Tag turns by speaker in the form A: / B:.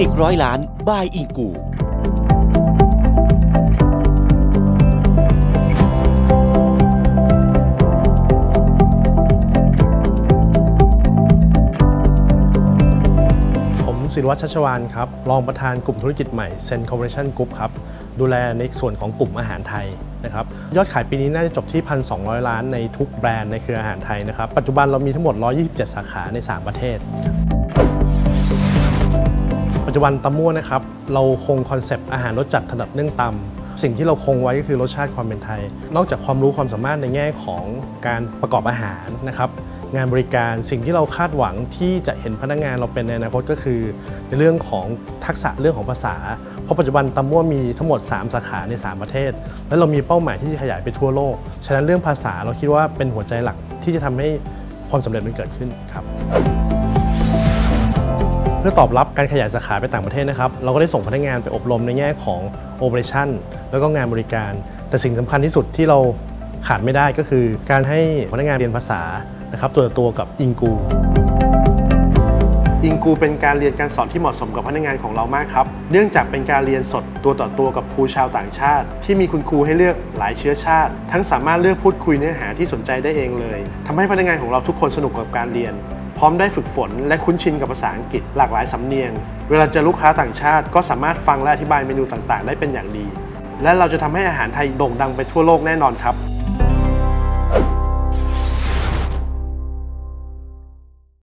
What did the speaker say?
A: นิคร้อยล้านบายอิงกู
B: ผมศิรวัชชวานครับ รองประธานกลุ่มธุรกิจใหม่เซนคอร์ปอเรชั่นกรุ๊ปครับ ดูแลในส่วนของกลุ่มอาหารไทยนะครับ ยอดขายปีนี้น่าจะจบที่ 1,200 ล้านในทุกแบรนด์ในเครืออาหารไทยนะครับ ปัจจุบันเรามีทั้งหมด 127 สาขาใน 3 ประเทศ ปัจจุบันตำมั่วนะครับเราคงคอนเซปต์อาหารรสจัดถนัดเรื่องตำสิ่งที่เราคงไว้ก็คือรสชาติความเป็นไทย นอกจากความรู้ความสามารถในแง่ของการประกอบอาหารนะครับงานบริการสิ่งที่เราคาดหวังที่จะเห็นพนักงานเราเป็นในอนาคตก็คือ ในเรื่องของทักษะเรื่องของภาษา เพราะปัจจุบันตำมั่วมีทั้งหมด 3 สาขาใน 3 ประเทศ และเรามีเป้าหมายที่จะขยายไปทั่วโลก ฉะนั้นเรื่องภาษาเราคิดว่าเป็นหัวใจหลักที่จะทำให้ความสำเร็จมันเกิดขึ้นครับ เพื่อตอบรับการขยายสาขาไปต่างประเทศนะครับ เราก็ได้ส่งพนักงานไปอบรมในแง่ของ Operation แล้วก็งานบริการ แต่สิ่งสำคัญที่สุดที่เราขาดไม่ได้ก็คือ การให้พนักงานเรียนภาษานะครับตัวต่อตัวกับอิงกูอิงกูเป็นการเรียนการสอนที่เหมาะสมกับพนักงานของเรามากครับ เนื่องจากเป็นการเรียนสดตัวต่อตัวกับครูชาวต่างชาติ ที่มีคุณครูให้เลือกหลายเชื้อชาติ ทั้งสามารถเลือกพูดคุยเนื้อหาที่สนใจได้เองเลยทำให้พนักงานของเราทุกคนสนุกกับการเรียน พร้อมได้ฝึกฝน และคุ้นชินกับภาษาอังกฤษหลากหลายสำเนียง เวลาเจอลูกค้าต่างชาติ ก็สามารถฟังและอธิบายเมนูต่างๆ ได้เป็นอย่างดี และเราจะทำให้อาหารไทยโด่งดังไปทั่วโลกแน่นอนครับ